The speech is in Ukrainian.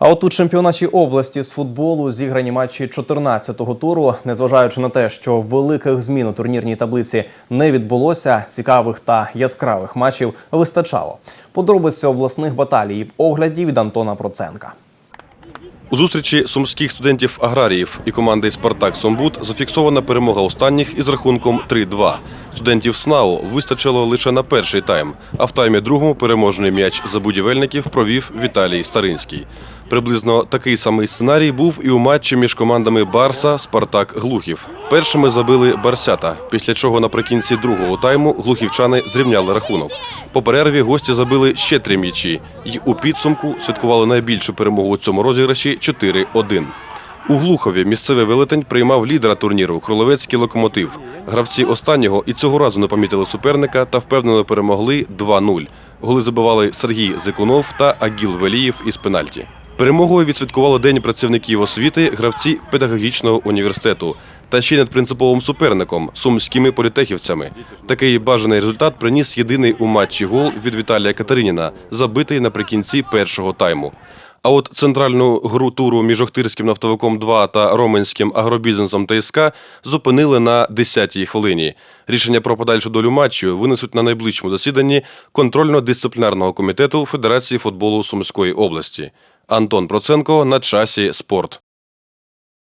А от у чемпіонаті області з футболу зіграні матчі 14-го туру, незважаючи на те, що великих змін у турнірній таблиці не відбулося, цікавих та яскравих матчів вистачало. Подробиці обласних баталій в огляді від Антона Проценка. У зустрічі сумських студентів-аграріїв і команди «Спартак Сомбут» зафіксована перемога останніх із рахунком 3-2. Студентів СНАУ вистачило лише на перший тайм, а в таймі другому переможний м'яч за будівельників провів Віталій Старинський. Приблизно такий самий сценарій був і у матчі між командами Барса Спартак Глухів. Першими забили Барсята, після чого наприкінці другого тайму глухівчани зрівняли рахунок. По перерві гості забили ще три м'ячі і у підсумку святкували найбільшу перемогу у цьому розіграші 4-1. У Глухові місцевий велетень приймав лідера турніру Кроловецький локомотив. Гравці останнього і цього разу не помітили суперника та впевнено перемогли 2-0. Голи забивали Сергій Зикунов та Агіл Велієв із пенальті. Перемогою відсвяткували День працівників освіти гравці педагогічного університету та ще й над принциповим суперником сумськими політехівцями. Такий бажаний результат приніс єдиний у матчі гол від Віталія Катериніна, забитий наприкінці першого тайму. А от центральну гру туру між Охтирським нафтовиком 2 та Роменським агробізнесом ТСК зупинили на 10-й хвилині. Рішення про подальшу долю матчу винесуть на найближчому засіданні контрольно-дисциплінарного комітету Федерації футболу Сумської області. Антон Проценко на часі спорт.